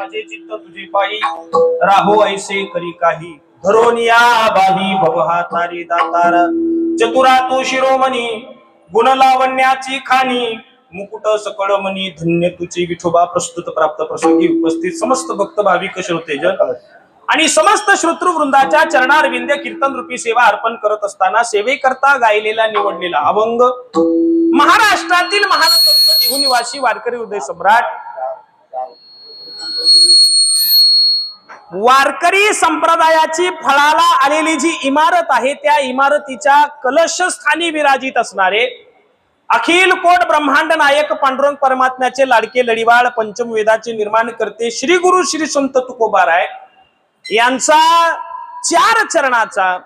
माझे चित्त तुझे पायी. राहो ऐसे करी काही. धरून या बाही भवहा तारी दातार. चतुरा तू शिरोमणी गुण लावण्याची खाणी. मुकुट सकळ मनी धन्य तुझी विठोबा प्रस्तुत प्राप्त प्रसंगी उपस्थित समस्त भक्त भाविक श्रोतेजन आणि समस्त श्रोतृ वृंदाच्या चरणार विंध्य कीर्तन रूपी सेवा अर्पण करत असताना सेवेकरता गायलेला निवडलेला अभंग. महाराष्ट्रातील महाराष्ट्र निवासी वारकरी उदय सम्राट. वारकरी संप्रदायाची फळाला आलेली जी इमारत आहे त्या इमारतीच्या कलशस्थानी विराजित असणारे अखिल कोट ब्रह्मांड नायक पांडुरंग परमात्म्याचे लाडके लढीवाळ पंचम वेदाचे निर्माण करते श्री गुरु श्री संत तुकोबाराय यांचा चार चरणाचा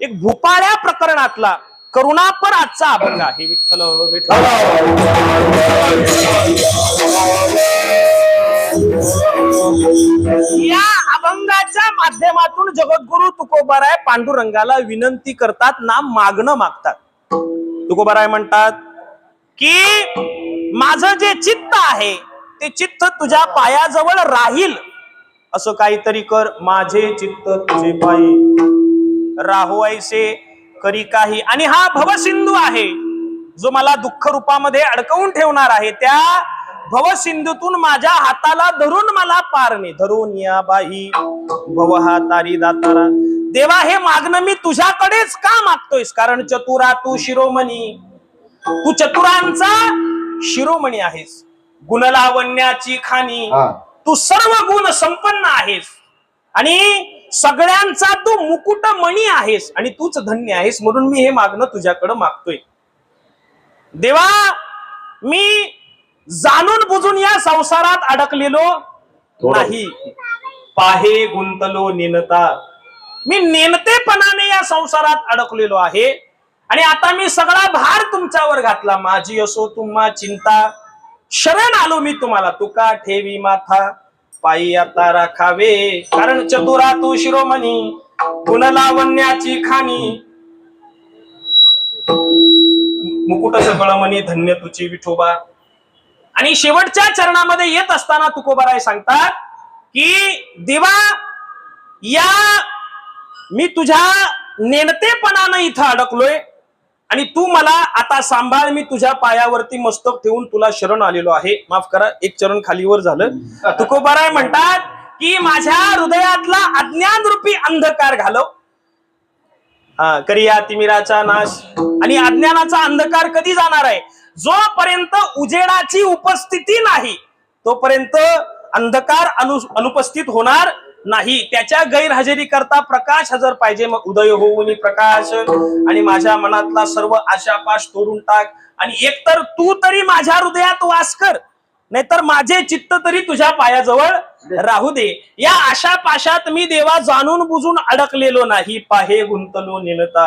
एक भूपाळ्या प्रकरणातला करुणापर आजचा अभंग आहे. विठ्ठल विठ्ठल. या अभंगाच्या माध्यमातून जगद्गुरु तुकोबाराय पांडुरंगाला विनंती करतात ना मागणं मागतात. तुकोबाराय म्हणतात की माझं जे चित्त आहे ते चित्त तुझ्या पायाजवळ राहील. असं काहीतरी कर माझे चित्त तुझे पायी राहू ऐसे करी काही. आणि हा भवसिंधू आहे जो मला दुःख रूपामध्ये अडकवून ठेवणार आहे त्या भवसिंधूतून माझ्या हाताला धरून मला पारणे. धरून या बाई. भव हा तारी दातारा. देवा हे मागणं मी तुझ्याकडेच का मागतोयस? कारण चतुरा तू शिरोमणी. तू चतुरांचा शिरोमणी आहेस. गुणलावण्याची खाणी. तू सर्व गुण संपन्न आहेस. आणि सगळ्यांचा तू मुकुट मणी आहेस. आणि तूच धन्य आहेस म्हणून मी हे मागणं तुझ्याकडं मागतोय. देवा मी जाणून बुजून या संसारात अडकलेलो. नाही. पाहे गुंतलो नेनता मी नेनतेपणाने या संसारात अडकलेलो आहे. आणि आता मी सगळा भार तुमच्यावर घातला. माझी असो तुम्हा चिंता. शरण आलो मी तुम्हाला. तुका ठेवी माथा. पायी आता राखावे. कारण चतुरा तू शिरोमणी गुणलावण्याची खाणी. मुकुट मनी धन्य तुची विठोबा. आणि शेवटच्या चरणामध्ये येत असताना तुकोबाराय सांगतात की देवा या मी तुझ्या नेणतेपणानं इथं अडकलोय आणि तू मला आता सांभाळ मी तुझ्या पायावरती मस्तक ठेवून तुला शरण आलेलो आहे. माफ करा एक चरण खालीवर झालं. तुकोबाराय म्हणतात की माझ्या हृदयातला अज्ञान रूपी अंधकार घालव. करिया तिमिराचा नाश. आणि अज्ञानाचा अंधकार कधी जाणार आहे? जोपर्यंत उजेडाची उपस्थिती नाही तोपर्यंत अंधकार अनु अनुपस्थित होणार नाही. त्याच्या गैरहजेरी करता प्रकाश हजर पाहिजे. मग उदय होऊन प्रकाश आणि माझ्या मनातला सर्व आशापाश तोडून टाक. आणि एकतर तू तरी माझ्या हृदयात वास कर. नाहीतर माझे चित्त तरी तुझ्या पायाजवळ राहू दे. या आशा पाशात मी देवा जाणून बुजून अडकलेलो नाही. पाहे गुंतलो निनता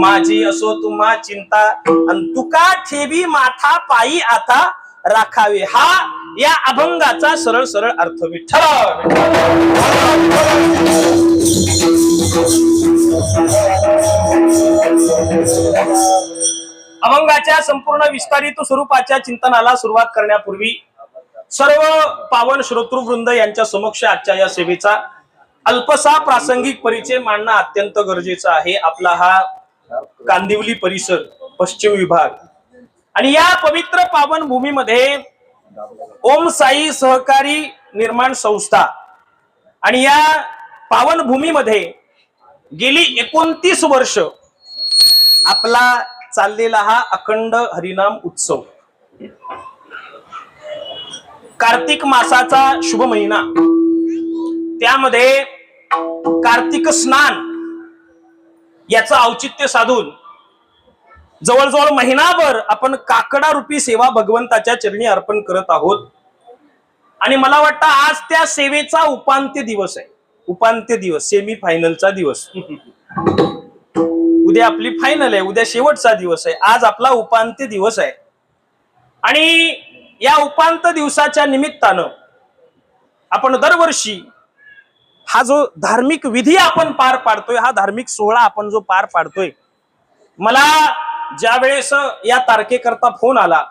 माझी असो तुम्हा चिंता. अन तुका ठेवी माथा पायी आता राखावे. हा या अभंगाचा सरळ सरळ अर्थ विठ्ठल. अभंगाच्या संपूर्ण विस्तारित स्वरूपाच्या चिंतनाला सुरुवात करण्यापूर्वी सर्व पावन श्रोतृवृंद यांच्या समक्ष आजच्या या सेवेचा अल्पसा प्रासंगिक परिचय मांडणं अत्यंत गरजेचं आहे. आपला हा कांदिवली परिसर पश्चिम विभाग. आणि या पवित्र पावन भूमीमध्ये ओम साई सहकारी निर्माण संस्था आणि या पावन भूमीमध्ये गेली एकोणतीस वर्ष आपला चाललेला हा अखंड हरिनाम उत्सव. कार्तिक मासाचा शुभ महिना. त्यामध्ये कार्तिक स्नान याचं औचित्य साधून जवळजवळ महिनाभर आपण काकडा रूपी सेवा भगवंताच्या चरणी अर्पण करत आहोत. आणि मला वाटतं आज त्या सेवेचा उपांत्य दिवस आहे. उपांत्य दिवस सेमी फायनलचा दिवस. उद्या आपली फायनल आहे. उद्या शेवटचा दिवस आहे. आज आपला उपांत्य दिवस आहे. आणि या उपांत्य दिवसाच्या निमित्तानं आपण दरवर्षी हा जो धार्मिक विधी आपण पार पाडतोय हा धार्मिक सोहळा आपण जो पार पाडतोय मला ज्या वेळेस या तारखेकरता फोन आला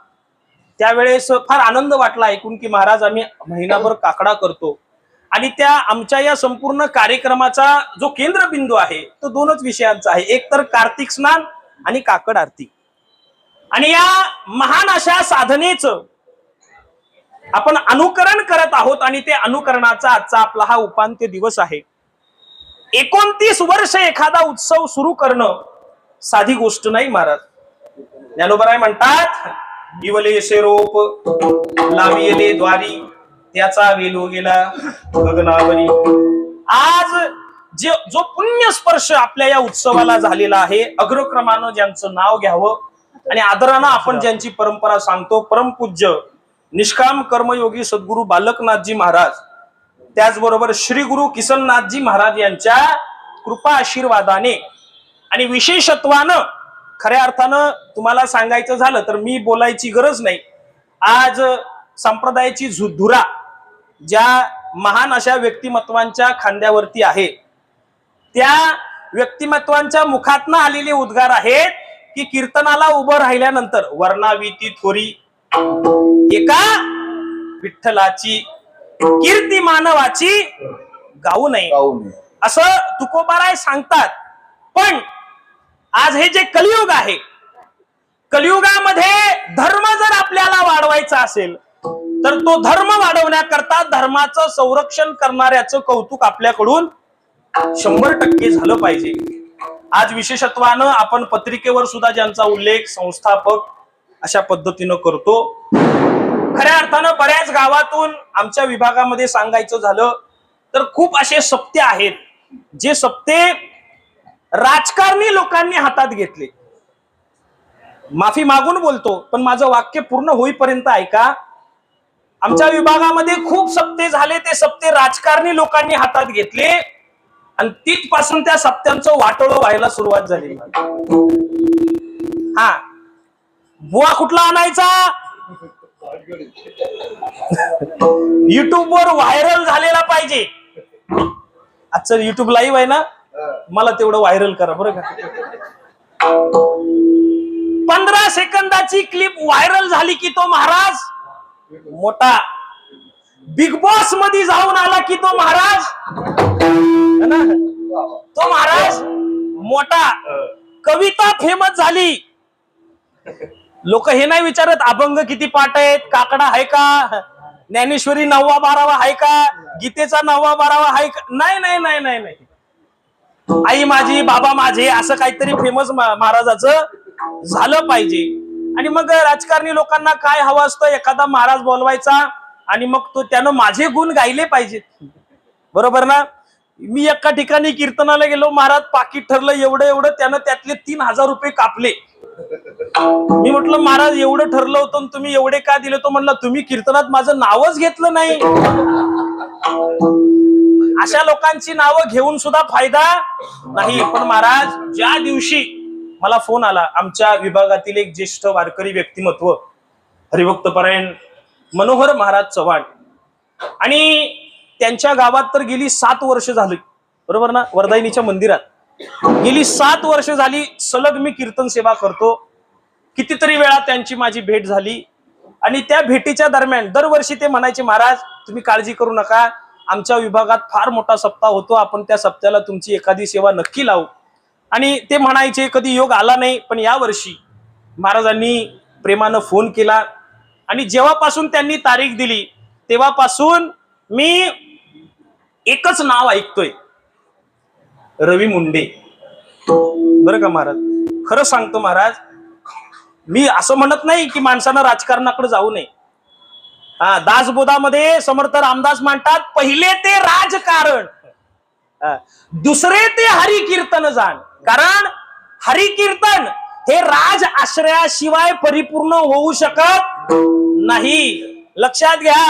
त्यावेळेस फार आनंद वाटला ऐकून की महाराज आम्ही महिनाभर काकडा करतो. आणि त्या आमच्या या संपूर्ण कार्यक्रमाचा जो केंद्रबिंदू आहे तो दोनच विषयांचा आहे. एक तर कार्तिक स्नान आणि काकड आरती. आणि या महान अशा साधनेचं आपण अनुकरण करत आहोत आणि ते अनुकरणाचा आजचा आपला हा उपांत्य दिवस आहे. एकोणतीस वर्ष एखादा उत्सव सुरू करणं साधी गोष्ट नाही महाराज. ज्ञानोबराय म्हणतात इवले रोप लावियले द्वारी त्याचा वेलो गेला गगनावरी आज जे जो पुण्य स्पर्श आपल्या या उत्सवाला झालेला आहे अग्रक्रमानं ज्यांचं नाव घ्यावं आणि आदरानं आपण ज्यांची परंपरा सांगतो परमपूज्य निष्काम कर्मयोगी सद्गुरू बालकनाथजी महाराज त्याचबरोबर श्री गुरु किसननाथजी महाराज यांच्या कृपा आशीर्वादाने आणि विशेषत्वानं खऱ्या अर्थानं तुम्हाला सांगायचं झालं तर मी बोलायची गरज नाही. आज संप्रदायाची झु- धुरा ज्या महान अशा व्यक्तिमत्वांच्या खांद्यावरती आहे. त्या व्यक्तिमत्वांच्या मुखातनं आलेले उद्गार आहेत की कीर्तनाला उभं राहिल्यानंतर वर्णावी ती थोरी. एका विठ्ठलाची कीर्ती मानवाची गाऊ नये. असं तुकोबाराय सांगतात. पण आज हे जे कलियुग आहे कलियुगामध्ये धर्म जर आपल्याला वाढवायचा असेल तर तो धर्म वाढवण्याकरता धर्माचं संरक्षण करणाऱ्याचं कौतुक आपल्याकडून शंभर टक्के झालं पाहिजे. आज विशेषत्वानं आपण पत्रिकेवर सुद्धा ज्यांचा उल्लेख संस्थापक अशा पद्धतीनं करतो खऱ्या अर्थानं बऱ्याच गावातून आमच्या विभागामध्ये सांगायचं झालं तर खूप असे सप्ते आहेत जे सप्ते राजकारणी लोकांनी हातात घेतले. माफी मागून बोलतो पण माझं वाक्य पूर्ण होईपर्यंत ऐका आमच्या विभागामध्ये खूप सप्ते झाले ते सप्ते राजकारणी लोकांनी हातात घेतले. आणि तिथपासून त्या सप्त्यांचं वाटोळं व्हायला सुरुवात झाली. हा. बुवा कुठला आणायचा? युट्यूब वर व्हायरल झालेला पाहिजे. आजचं युट्यूब लाईव्ह आहे ना? मला तेवढं व्हायरल करा बरं का? पंधरा सेकंदाची क्लिप व्हायरल झाली की तो महाराज? मोठा बिग बॉसमध्ये जाऊन आला की तो महाराज? ना? तो महाराज मोठा कविता फेमस झाली. लोक हे नाही विचारत अभंग किती पाठ आहेत काकडा आहे का? ज्ञानेश्वरी नववा बारावा आहे का? गीतेचा नववा बारावा आहे का? नाही नाही नाही नाही नाही. आई माझी बाबा माझे असं काहीतरी फेमस महाराजाचं झालं पाहिजे. आणि मग राजकारणी लोकांना काय हवं असतं? एखादा महाराज बोलवायचा आणि मग तो त्यानं माझे गुण गायले पाहिजेत. बरोबर ना? मी एका ठिकाणी कीर्तनाला गेलो महाराज पाकिट ठरलं एवढं एवढं त्यानं त्यातले तीन हजार रुपये कापले. मी म्हटलं महाराज एवढं ठरलं होतं आणि तुम्ही एवढे का दिले? तो म्हणला तुम्ही कीर्तनात माझं नावच घेतलं नाही. अशा लोकांची नावं घेऊन सुद्धा फायदा नाही. पण महाराज ज्या दिवशी मला फोन आला. आमच्या विभागातील एक ज्येष्ठ वारकरी व्यक्तिमत्व हरिभक्तपरायण मनोहर महाराज चव्हाण. आणि त्यांच्या गावात तर गेली सात वर्ष झाली. बरोबर ना? वर्धायनीच्या मंदिरात. गेली सात वर्ष झाली सलग मी कीर्तन सेवा करतो. कितीतरी वेळा त्यांची माझी भेट झाली. आणि त्या भेटीच्या दरम्यान दरवर्षी ते म्हणायचे महाराज तुम्ही काळजी करू नका. आमच्या विभागात फार मोठा सप्ताह होतो. आपण त्या सप्त्याला तुमची एखादी सेवा नक्की लावू. आणि ते म्हणायचे कधी योग आला नाही पण या वर्षी महाराजांनी प्रेमानं फोन केला आणि जेव्हापासून त्यांनी तारीख दिली तेव्हापासून मी एकच नाव ऐकतोय रवी मुंडे. बरं का महाराज? खरं सांगतो महाराज मी असं म्हणत नाही की माणसानं राजकारणाकडे जाऊ नये. हा दासबोधामध्ये समर्थ रामदास म्हणतात पहिले ते राजकारण. दुसरे ते हरिकीर्तन जाण. कारण हरिकीर्तन हे राज आश्रयाशिवाय परिपूर्ण होऊ शकत नाही. लक्षात घ्या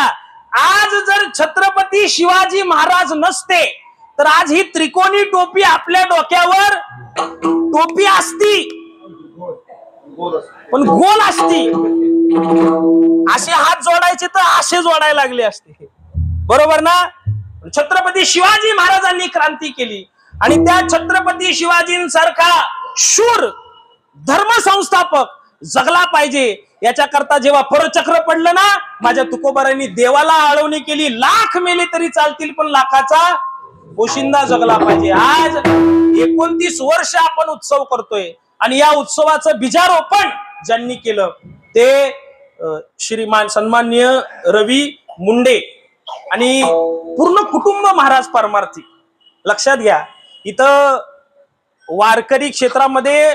आज जर छत्रपती शिवाजी महाराज नसते तर आज ही त्रिकोणी टोपी आपल्या डोक्यावर टोपी असती. पण गोल असती. असे हात जोडायचे तर असे जोडायला लागले असते. बरोबर ना? छत्रपती शिवाजी महाराजांनी क्रांती केली. आणि त्या छत्रपती शिवाजींसारखा शूर धर्मसंस्थापक जगला पाहिजे. याच्याकरता जेव्हा परचक्र पडलं ना माझ्या तुकोबारांनी देवाला आळवणी केली. लाख मेले तरी चालतील पण लाखाचा पोशिंदा जगला पाहिजे. आज एकोणतीस वर्ष आपण उत्सव करतोय. आणि या उत्सवाचं बीजारोपण ज्यांनी केलं ते श्रीमान सन्माननीय रवी मुंडे. आणि पूर्ण कुटुंब महाराज परमार्थी. लक्षात घ्या इथं वारकरी क्षेत्रामध्ये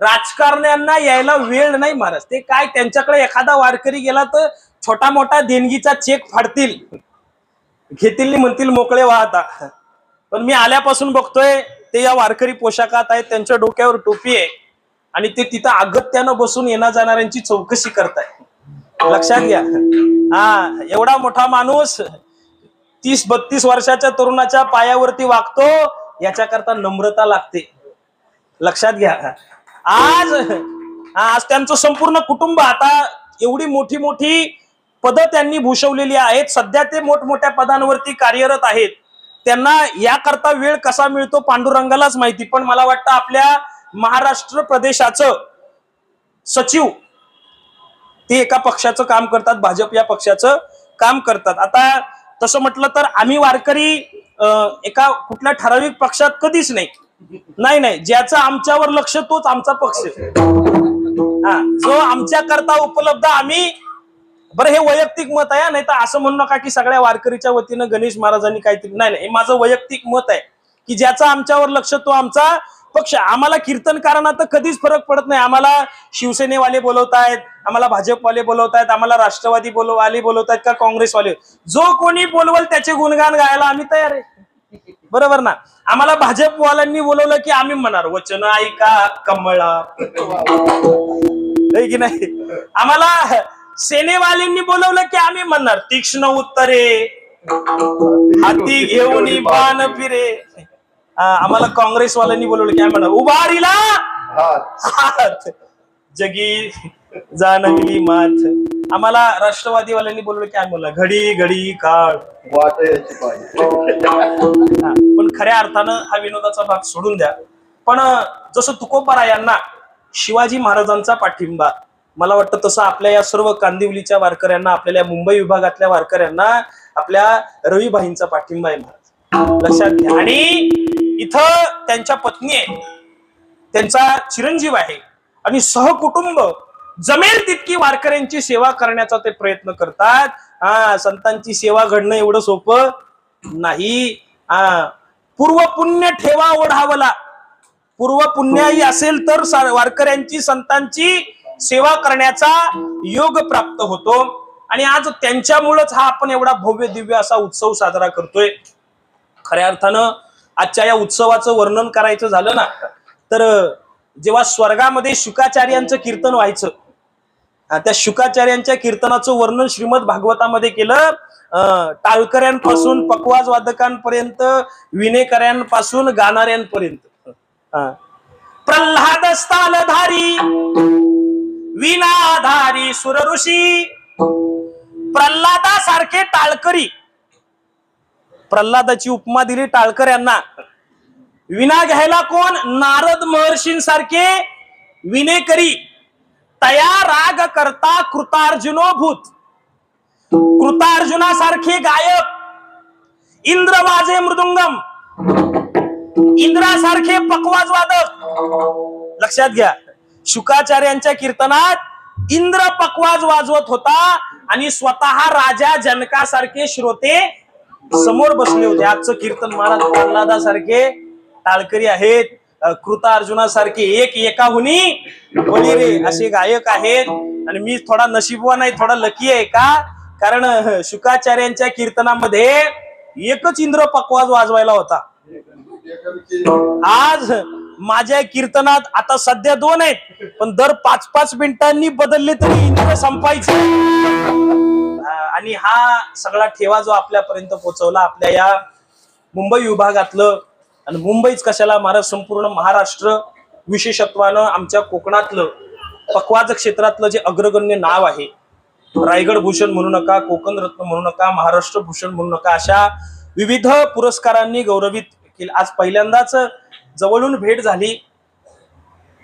राजकारण्यांना यायला वेळ नाही महाराज. ते काय त्यांच्याकडे एखादा वारकरी गेला तर छोटा मोठा देणगीचा चेक फाडतील. घेतील म्हणतील मोकळे वाहता पण मी आल्यापासून बघतोय ते या वारकरी पोशाखात आहेत त्यांच्या डोक्यावर टोपी आहे. आणि ते तिथं अगत्यानं बसून येणा जाणाऱ्यांची चौकशी करताय लक्षात घ्या. हा एवढा मोठा माणूस तीस बत्तीस वर्षाच्या तरुणाच्या पायावरती वागतो याच्याकरता नम्रता लागते. लक्षात घ्या. आज आज त्यांचं संपूर्ण कुटुंब आता एवढी मोठी मोठी पदं त्यांनी भूषवलेली आहेत. सध्या ते मोठमोठ्या पदांवरती कार्यरत आहेत. त्यांना याकरता वेळ कसा मिळतो पांडुरंगालाच माहिती. पण मला वाटतं आपल्या महाराष्ट्र प्रदेशाचं सचिव ते एका पक्षाचं काम करतात भाजप या पक्षाचं काम करतात. आता तसं म्हटलं तर आम्ही वारकरी एका कुठल्या ठराविक पक्षात कधीच नाही. नाही नाही. ज्याचं आमच्यावर लक्ष तोच आमचा पक्ष. हा जो आमच्या करता उपलब्ध आम्ही बरं हे वैयक्तिक मत आहे नाही तर असं म्हणू नका की सगळ्या वारकरीच्या वतीनं गणेश महाराजांनी काहीतरी नाही नाही. हे माझं वैयक्तिक मत आहे की ज्याचा आमच्यावर लक्ष तो आमचा पक्ष आम्हाला कीर्तनकारांना तर कधीच फरक पडत नाही. आम्हाला शिवसेनेवाले बोलवतायत आम्हाला भाजपवाले बोलवतायत आम्हाला राष्ट्रवादी बोलवाले बोलवतायत का काँग्रेसवाले? जो कोणी बोलवल त्याचे गुणगान गायला आम्ही तयार आहे. बरोबर ना? आम्हाला भाजपवाल्यांनी बोलवलं की आम्ही म्हणणार वचन ऐका कमळा है की नाही? आम्हाला सेनेवाल्यांनी बोलवलं की आम्ही म्हणणार तीक्ष्ण उत्तरे हाती घेऊन बाण फिरे. आम्हाला काँग्रेसवाल्यांनी बोलवलं. की आम्ही म्हणणार उभारीला हात. जगी जानविली माथ आम्हाला राष्ट्रवादीवाल्यांनी बोलवलं की आम्ही म्हणलं घडी घडी काळ. पण खऱ्या अर्थानं हा विनोदाचा भाग सोडून द्या. पण जसं तुकोबारा यांना शिवाजी महाराजांचा पाठिंबा मला वाटतं तसं आपल्या या सर्व कांदिवलीच्या वारकऱ्यांना आपल्या या मुंबई विभागातल्या वारकऱ्यांना आपल्या रविभाईंचा पाठिंबा आहे. महाराज लक्षात घ्या. आणि इथं त्यांच्या पत्नी आहे त्यांचा चिरंजीव आहे. आणि सहकुटुंब जमेल तितकी वारकऱ्यांची सेवा करण्याचा ते प्रयत्न करतात. हा संतांची सेवा घडणं एवढं सोपं नाही. हा पूर्व पुण्य ठेवा ओढावला. पूर्व पुण्याही असेल तर वारकऱ्यांची संतांची सेवा करण्याचा योग प्राप्त होतो. आणि आज त्यांच्यामुळेच हा आपण एवढा भव्य दिव्य असा उत्सव साजरा करतोय. खऱ्या अर्थानं आजच्या या उत्सवाचं वर्णन करायचं झालं ना तर जेव्हा स्वर्गामध्ये शुकाचार्यांचं कीर्तन व्हायचं त्या शुकाचार्यांच्या कीर्तनाचं वर्णन श्रीमद भागवतामध्ये केलं अं, टाळकऱ्यांपासून पकवाज वादकांपर्यंत विनेकऱ्यांपासून गाणाऱ्यांपर्यंत. प्रल्हाद स्थानधारी विनाधारी सुरऋषी प्रल्हादासारखे टाळकरी प्रल्हादाची उपमा दिली टाळकर यांना. विना घ्यायला कोण? नारद महर्षींसारखे विनेकरी. तया राग करता कृतार्जुनो भूत कृतार्जुनासारखे गायक. इंद्र वाजे मृदुंगम. इंद्रासारखे पकवाज वादक. लक्षात घ्या. शुकाचार्यांच्या कीर्तनात इंद्र पकवाज वाजवत होता आणि स्वतः राजा जनकासारखे श्रोते समोर बसले होते. आजचं कीर्तन महाराज प्रल्हादासारखे टाळकरी आहेत कृता कृत अर्जुनासारखे एक एकाहुनी बळी रे असे गायक आहेत. आणि मी थोडा नशीबवान आहे थोडा लकी आहे का? कारण शुकाचार्यांच्या कीर्तनामध्ये एकच इंद्र पकवाज वाजवायला होता. आज माझ्या कीर्तनात आता सध्या दोन आहेत पण दर पाच पाच मिनिटांनी बदलले तरी इंद्र संपायचे. आणि हा सगळा ठेवा जो आपल्यापर्यंत पोहोचवला आपल्या या मुंबई विभागातलं आणि मुंबईच कशाला महाराज संपूर्ण महाराष्ट्र विशेषत्वानं आमच्या कोकणातलं पकवाज क्षेत्रातलं जे अग्रगण्य नाव आहे रायगड भूषण म्हणू नका कोकण रत्न म्हणू नका महाराष्ट्र भूषण म्हणू नका अशा विविध पुरस्कारांनी गौरवित केलं. आज पहिल्यांदाच जवळून भेट झाली.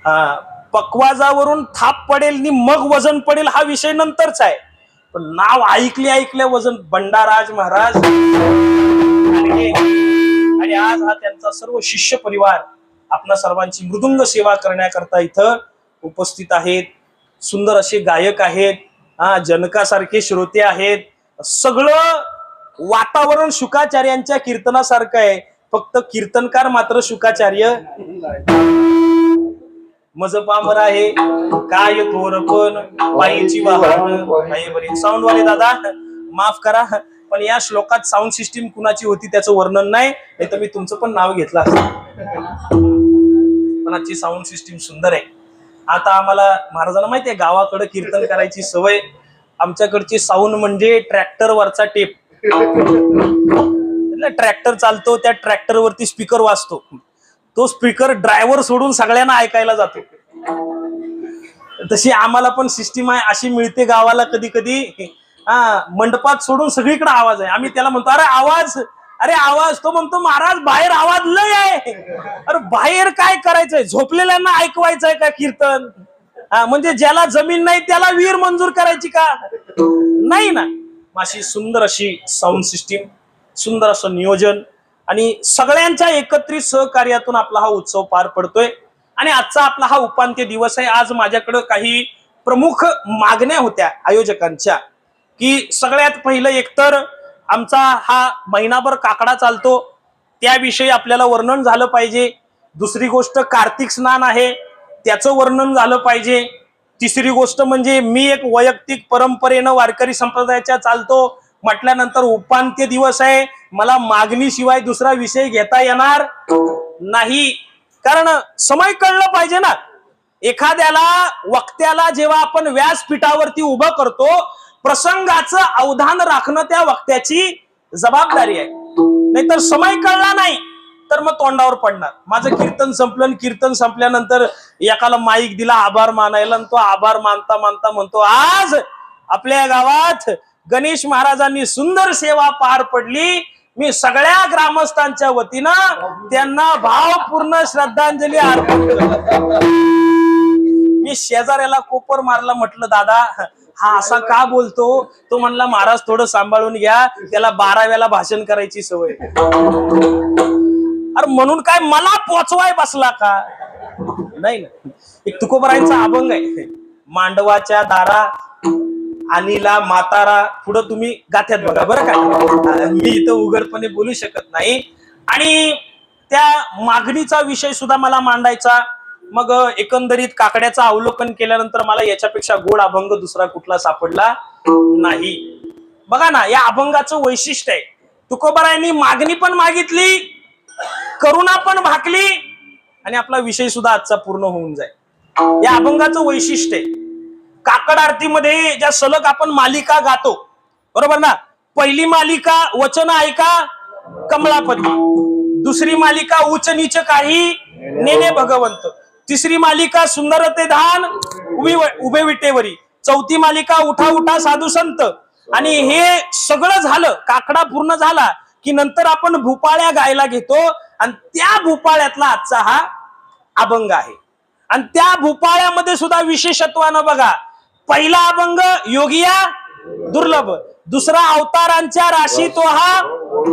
हा पकवाजावरून थाप पडेल आणि मग वजन पडेल हा विषय नंतरचा आहे. पण नाव ऐकले ऐकले वजन बंडाराज महाराज. आणि आज हा त्यांचा सर्व शिष्य परिवार आपणा सर्वांची मृदुंग सेवा करण्याकरता इथं उपस्थित आहेत. सुंदर असे गायक आहेत. हा जनकासारखे श्रोते आहेत. सगळं वातावरण शुकाचार्यांच्या कीर्तनासारखं आहे. फक्त कीर्तनकार मात्र शुकाचार्य मज पामर आहे. काय थोरपण पायीची वाहन. साऊंड वाले दादा माफ करा पण या श्लोकात साऊंड सिस्टीम कुणाची होती त्याचं वर्णन नाही नाही तर मी तुमचं पण नाव घेतलं असतं. पण आजची साऊंड सिस्टीम सुंदर आहे. आता आम्हाला महाराजांना माहिती आहे गावाकडे कीर्तन करायची सवय. आमच्याकडची साऊंड म्हणजे ट्रॅक्टर वरचा टेप ट्रॅक्टर चालतो त्या ट्रॅक्टर वरती स्पीकर वाजतो. तो स्पीकर ड्रायव्हर सोडून सगळ्यांना ऐकायला जातो. तशी आम्हाला पण सिस्टीम आहे अशी मिळते गावाला कधी कधी हा मंडपात सोडून सगळीकडे आवाज आहे. आम्ही त्याला म्हणतो अरे आवाज! अरे आवाज! तो म्हणतो महाराज बाहेर आवाज लय आहे. अरे बाहेर काय करायचंय? झोपलेल्यांना ऐकवायचंय का कीर्तन? हा म्हणजे ज्याला जमीन नाही त्याला वीर मंजूर करायची का? नाही ना. अशी सुंदर अशी साऊंड सिस्टीम सुंदर असं नियोजन आणि सगळ्यांच्या एकत्रित सहकार्यातून आपला हा उत्सव पार पडतोय. आणि आजचा आपला हा उपांत्य दिवस आहे. आज माझ्याकडं काही प्रमुख मागण्या होत्या आयोजकांच्या की सगळ्यात पहिलं एकतर आमचा हा महिनाभर काकडा चालतो. त्याविषयी आपल्याला वर्णन झालं पाहिजे. दुसरी गोष्ट कार्तिक स्नान आहे. त्याचं वर्णन झालं पाहिजे. तिसरी गोष्ट म्हणजे मी एक वैयक्तिक परंपरेनं वारकरी संप्रदायाच्या चालतो. म्हटल्यानंतर उपांत्य दिवस आहे. मला मागणीशिवाय दुसरा विषय घेता येणार नाही. कारण समय कळलं पाहिजे ना. एखाद्याला वक्त्याला जेव्हा आपण व्यासपीठावरती उभं करतो प्रसंगाचं अवधान राखणं त्या वक्त्याची जबाबदारी आहे. नाहीतर समय कळला नाही तर मग तोंडावर पडणार. माझं कीर्तन संपलं कीर्तन संपल्यानंतर एकाला माईक दिला आभार मानायला आणि तो आभार मानता मानता म्हणतो आज आपल्या गावात गणेश महाराजांनी सुंदर सेवा पार पडली. मी सगळ्या ग्रामस्थांच्या वतीनं त्यांना भावपूर्ण श्रद्धांजली अर्पण मी शेजाऱ्याला कोपर मारला म्हटलं दादा हा असा का बोलतो? तो म्हणला महाराज थोडं सांभाळून घ्या. त्याला बाराव्याला भाषण करायची सवय. अरे म्हणून काय मला पोचवाय बसला का? नाही ना. एक तुकोबरायांचा अभंग आहे. मांडवाच्या दारा अनिला मातारा पुढं तुम्ही गाथ्यात बघा बरं का? मी इथं उघडपणे बोलू शकत नाही. आणि त्या मागणीचा विषय सुद्धा मला मांडायचा. मग एकंदरीत काकड्याचं अवलोकन केल्यानंतर मला याच्यापेक्षा गोड अभंग दुसरा कुठला सापडला नाही. बघा ना या अभंगाचं वैशिष्ट्य आहे. तुकोबरायांनी मागणी पण मागितली करुणा पण भाकली आणि आपला विषय सुद्धा आजचा पूर्ण होऊन जाईल. या अभंगाचं वैशिष्ट्य आहे. काकड आरतीमध्ये ज्या सलग आपण मालिका गातो बरोबर ना? पहिली मालिका वचन ऐका कमळापती. दुसरी मालिका उच नीच काही नेने भगवंत. तिसरी मालिका सुंदर ते धान उभी उभे विटेवरी. चौथी मालिका उठा उठा साधू संत. आणि हे सगळं झालं काकडा पूर्ण झाला की नंतर आपण भूपाळ्या गायला घेतो आणि त्या भूपाळ्यातला आजचा हा अभंग आहे. आणि त्या भूपाळ्यामध्ये सुद्धा विशेषत्वानं बघा पहिला अभंग योगिया दुर्लभ. दुसरा अवतारांच्या राशी तो हा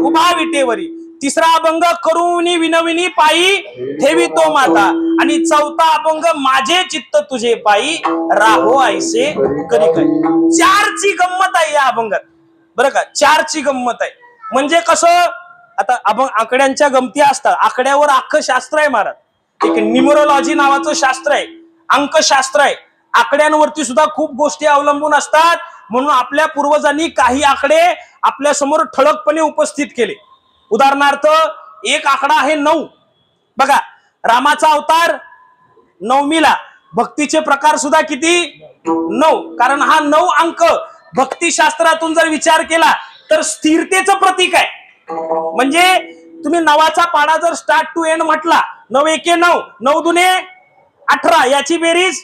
उभा विटेवरी. तिसरा अभंग करुणी विनविनी पायी ठेवी तो माता. आणि चौथा अभंग माझे चित्त तुझे पायी राहो ऐसे करी करी चारची गंमत आहे या अभंगात. बरं का? चारची गंमत आहे. म्हणजे कसं? आता अभंग आकड्यांच्या गमती असतात. आकड्यावर अख्खं शास्त्र आहे महाराज. एक न्युमरोलॉजी नावाचं शास्त्र आहे. अंकशास्त्र आहे. आकड्यांवरती सुद्धा खूप गोष्टी अवलंबून असतात. म्हणून आपल्या पूर्वजांनी काही आकडे आपल्यासमोर ठळकपणे उपस्थित केले. उदाहरणार्थ एक आकडा आहे नऊ. बघा रामाचा अवतार नवमीला. भक्तीचे प्रकार सुद्धा किती? नऊ. कारण हा नऊ अंक भक्तिशास्त्रातून जर विचार केला तर स्थिरतेचं प्रतीक आहे. म्हणजे तुम्ही नवाचा पाडा जर स्टार्ट टू एंड म्हटला नऊ एके नऊ नऊ दुने अठरा याची बेरीज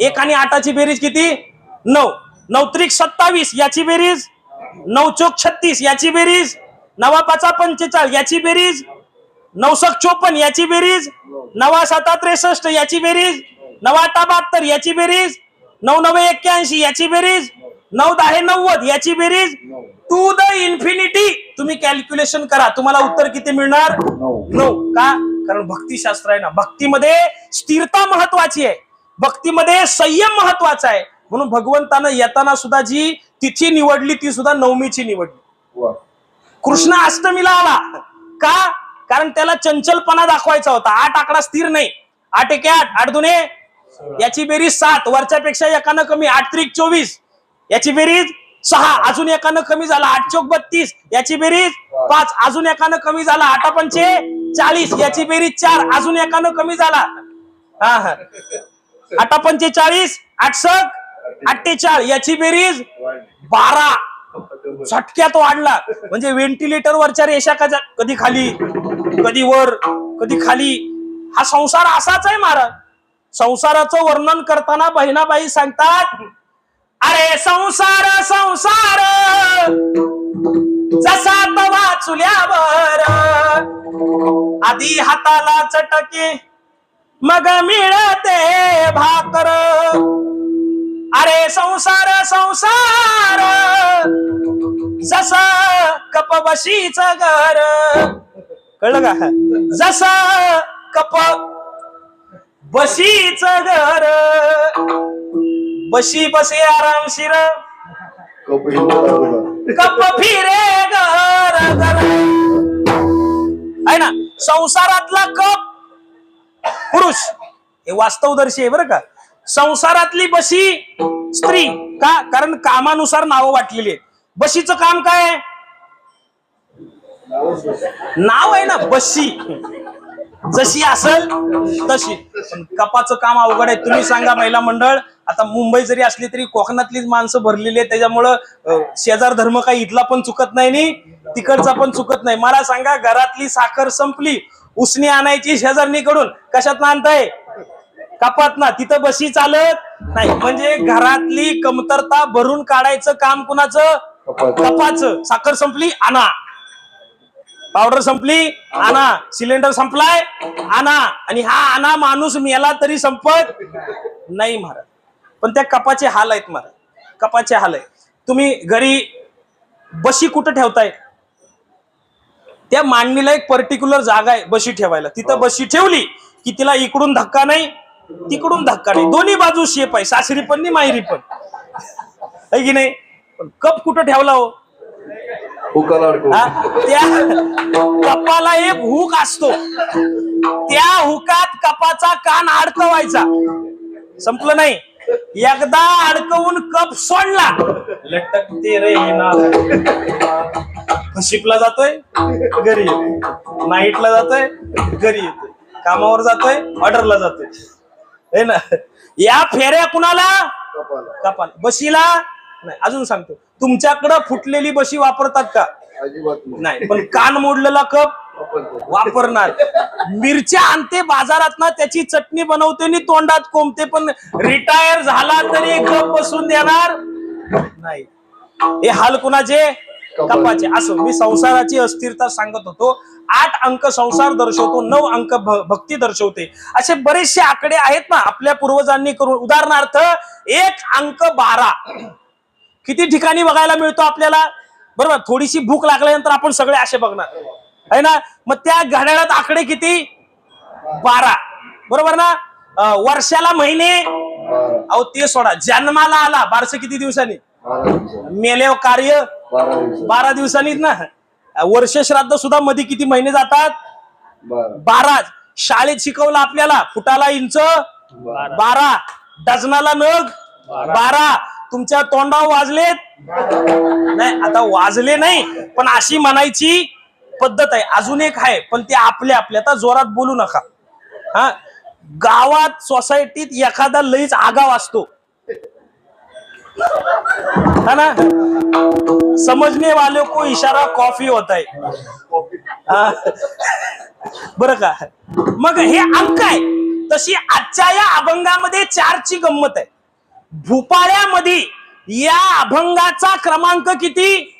एक आणि आठाची बेरीज किती? नऊ. नऊ त्रिक सत्तावीस याची बेरीज? नऊ चोक छत्तीस याची बेरीज? नवा पाचा पंचेचाळीस याची बेरीज? नऊ सक चोपन्न याची बेरीज? नवा साता त्रेसष्ट याची बेरीज? नऊ आठा बहात्तर याची बेरीज? नऊ नवे एक्क्याऐंशी याची बेरीज? नऊ दहा नव्वद याची बेरीज? To the infinity! तुम्ही कॅल्क्युलेशन करा. तुम्हाला उत्तर किती मिळणार? नऊ. का? कारण भक्तिशास्त्र आहे ना. भक्तीमध्ये स्थिरता महत्वाची आहे. भक्तीमध्ये संयम महत्त्वाचा आहे. म्हणून भगवंतानं येताना सुद्धा जी तिथी निवडली ती सुद्धा नवमीची निवडली. कृष्ण अष्टमीला आला. का? कारण त्याला चंचलपणा दाखवायचा होता. आठ आकडा स्थिर नाही. आठ एके आठ. आठ दुने? याची बेरीज सात. वरच्यापेक्षा एकानं कमी. आठ त्रिक चोवीस. याची बेरीज सहा. अजून एकानं कमी झाला. आठ चौक बत्तीस. याची बेरीज पाच. अजून एकानं कमी झाला. आठ पंचे चाळीस. याची बेरीज चार. अजून एकानं कमी झाला. हा हा. आठ पंचेचाळीस आठसक अठ्ठेचाळीस अठ्ठेचाळ याची बेरीज बारा. झटक्यात वाढला. म्हणजे व्हेंटिलेटर वरच्या रेषा कजा- कधी खाली कधी वर कधी खाली. हा संसार असाच आहे महाराज. संसाराचं वर्णन करताना बहिणाबाई सांगतात अरे संसार संसार जसा तवा चुल्यावर आधी हाताला चटके मग मिळते भाकर. अरे संसार संसार. जस कप बशीच घर. कळलं का? जस कप बशीच घर. बशी बसे आरामशीर. कप फिरे घर घर. आहे ना? संसारातला कप पुरुष. हे वास्तवदर्शी आहे बरं का. संसारातली बशी स्त्री का? कारण कामानुसार नावं वाटलेली आहेत. बशीचं काम काय आहे? नाव आहे ना बशी. जशी असल तशी. कपाचं काम अवघड आहे. तुम्ही सांगा महिला मंडळ. आता मुंबई जरी असली तरी कोकणातलीच माणसं भरलेली आहेत. त्याच्यामुळं शेजार धर्म काही इथला पण चुकत नाही नि तिकडचा पण चुकत नाही. मला सांगा घरातली साखर संपली उसणी आणायची शेजारणीकडून. कशात आणताय? कपात ना तिथं बशी चालत नाही. म्हणजे घरातली कमतरता भरून काढायचं काम कुणाचं? कपाचं. साखर संपली आणा. पावडर संपली आणा. सिलेंडर संपलाय आणा. आणि हा आणा माणूस मेला तरी संपत नाही महाराज. पण त्या कपाचे हाल आहेत महाराज. कपाचे हाल आहेत. तुम्ही घरी बशी कुठं ठेवताय? त्या मांडणीला एक पर्टिक्युलर जागा आहे बशी ठेवायला. तिथं बशी ठेवली की तिला इकडून धक्का नाही तिकडून धक्का नाही. दोन्ही बाजू शेप आहे सासरी पण नाही माहेरी पण. आहे की नाही? पण कप कुठं ठेवला हो. हा? त्या कपाला एक हुक असतो. त्या हुकात कपाचा कान अडकवायचा. संपलं नाही. एकदा अडकवून कप सोडला. लटकते रे हे शिपला जातोय घरी येतोय. नाईटला जातोय घरी येतोय. कामावर जातोय ऑर्डरला जातोय. हे ना? या फेऱ्या कुणाला? कपाला. बशीला? नाही अजून सांगतो. तुमच्याकडं फुटलेली बशी वापरतात का? नाही. पण कान मोडलेला कप. वापरणार. मिरच्या आणते बाजारात ना त्याची चटणी बनवते आणि तोंडात कोंबते पण रिटायर झाला तरी कप बसून देणार नाही. हे हाल कुणाचे? कपाचे असो मी संसाराची अस्थिरता सांगत होतो. आठ अंक संसार दर्शवतो नऊ अंक भक्ती दर्शवते. असे बरेचसे आकडे आहेत ना आपल्या पूर्वजांनी करून. उदाहरणार्थ एक अंक बारा. किती ठिकाणी बघायला मिळतो आपल्याला? बरोबर थोडीशी भूक लागल्यानंतर आपण सगळे असे बघणार. आहे ना? मग त्या घड्याळात आकडे किती? बारा. बरोबर ना? वर्षाला महिने? अहो ते सोडा. जन्माला आला. बारस किती दिवसांनी? बारा दिवसात मेले कार्य? बारा दिवसांनीच ना. वर्ष श्राद्ध सुद्धा मध्ये किती महिने जातात? बारा. शाळेत शिकवलं आपल्याला. फुटाला इंच बारा. डझनाला नग बारा. तुमच्या तोंडावर वाजलेत? नाही आता वाजले नाही पण अशी म्हणायची पद्धत आहे. अजून एक आहे पण ते आपले आपले आता जोरात बोलू नका. हा? गावात सोसायटीत एखादा लईच आगाव असतो. है ना? समजने वाले को इशारा कॉफी होत हा. बरं का? मग हे अंक आहे. तशी आजच्या या अभंगामध्ये चारची गंमत आहे. भूपाळ्यामध्ये या अभंगाचा क्रमांक किती?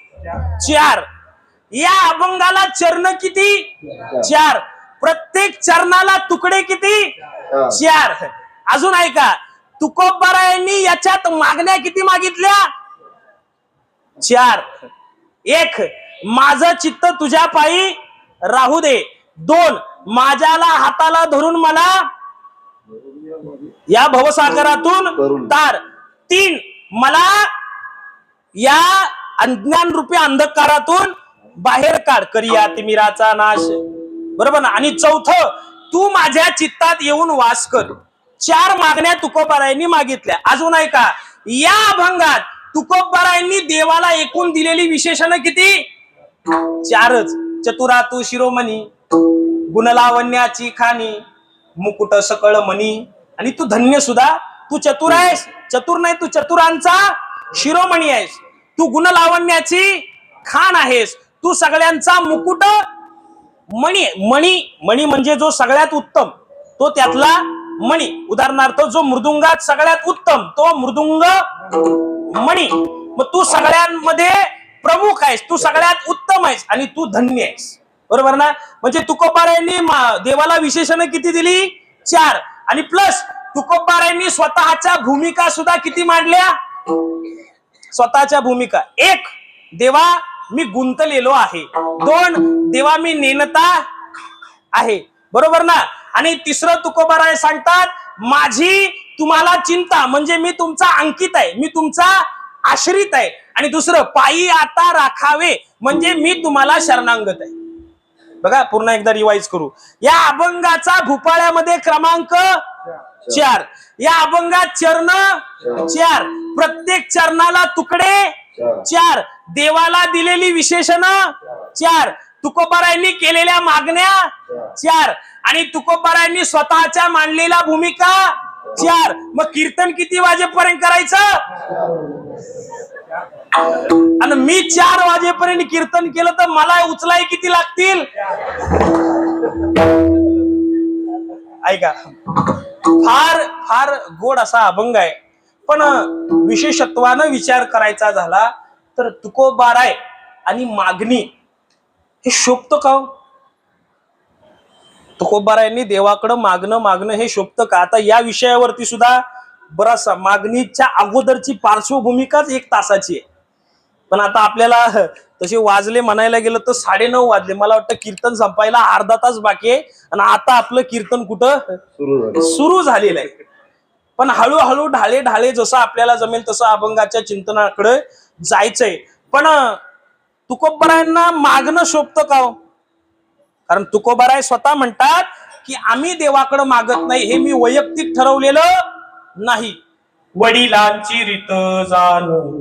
चार. या अभंगाला चरण किती? चार. प्रत्येक चरणाला तुकडे किती? चार. चार. अजून ऐका. तुकोबारायांनी याच्यात मागण्या किती मागितल्या? चार. एक माझं चित्त तुझ्या पायी राहू दे. दोन माझ्याला हाताला धरून मला या भवसागरातून. तार. तीन मला या अज्ञान रूपी अंधकारातून बाहेर काढ. करिया तिमिराचा नाश. बरोबर ना? आणि चौथं तू माझ्या चित्तात येऊन वास कर. चार मागण्या तुकोबारायांनी मागितल्या. अजून ऐका या अभंगात तुकोबारायांनी देवाला एकूण दिलेली विशेषण किती? चारच. चतुरा तू शिरोमणी गुणलावण्याची खाणी मुकुट सकळ मणी. आणि तू धन्य सुद्धा तू चतुर आहेस. चतुर नाही तू चतुरांचा शिरोमणी आहेस. तू गुणलावण्याची खाण आहेस. तू सगळ्यांचा मुकुट मणी मणी मणी म्हणजे जो सगळ्यात उत्तम तो त्यातला मणी. उदाहरणार्थ जो मृदुंगात सगळ्यात उत्तम तो मृदुंग मणी. मग तू सगळ्यांमध्ये प्रमुख आहेस तू सगळ्यात उत्तम आहेस आणि तू धन्य आहेस. बरोबर ना? म्हणजे तुकोबारायांनी देवाला विशेषण किती दिली? चार. आणि प्लस तुकोबारायांनी स्वतःच्या भूमिका सुद्धा किती मांडल्या? स्वतःच्या भूमिका. एक देवा मी गुंतलेलो आहे. दोन देवा मी नेनता आहे. बरोबर ना? आणि तिसरं तुकोबाराय सांगतात माझी तुम्हाला चिंता म्हणजे मी तुमचा अंकित आहे मी तुमचा आश्रित आहे. आणि दुसरं पायी आता राखावे म्हणजे मी तुम्हाला शरणांगत आहे. बघा पुन्हा एकदा रिवाईज करू. या अभंगाचा भूपाळ्यामध्ये क्रमांक चार. या अभंगात चरण चार. प्रत्येक चरणाला तुकडे चार. देवाला दिलेली विशेषण चार. तुकोबारायांनी केलेल्या मागण्या चार. आणि तुकोबारायांनी स्वतःच्या मांडलेल्या भूमिका चार. मग कीर्तन किती वाजेपर्यंत करायचं? आणि मी चार वाजेपर्यंत कीर्तन केलं तर मला उचलाय किती लागतील? ऐका. फार फार गोड असा अभंग आहे. पण विशेषत्वानं विचार करायचा झाला तर तुकोबाराय आणि मागणी हे शोभतो का हो? तुकोबारायांनी देवाकडं मागणं मागणं हे शोभतं का? आता या विषयावरती सुद्धा बराचसा मागणीच्या अगोदरची पार्श्वभूमिकाच एक तासाची आहे. पण आता आपल्याला तसे वाजले म्हणायला गेलं तर साडेनऊ वाजले. मला वाटतं कीर्तन संपायला अर्धा तास बाकी आहे. आणि आता आपलं कीर्तन कुठं? सुरू झालेलं आहे. पण हळूहळू ढाळे ढाळे जसं आपल्याला जमेल तसं अभंगाच्या चिंतनाकडे जायचंय. पण तुकोबरायांना मागणं शोभतं का हो? कारण तुकोबराय स्वतः म्हणतात की आम्ही देवाकडे मागत नाही हे मी वैयक्तिक ठरवलेलं नाही. वडिलांची रीत जाणून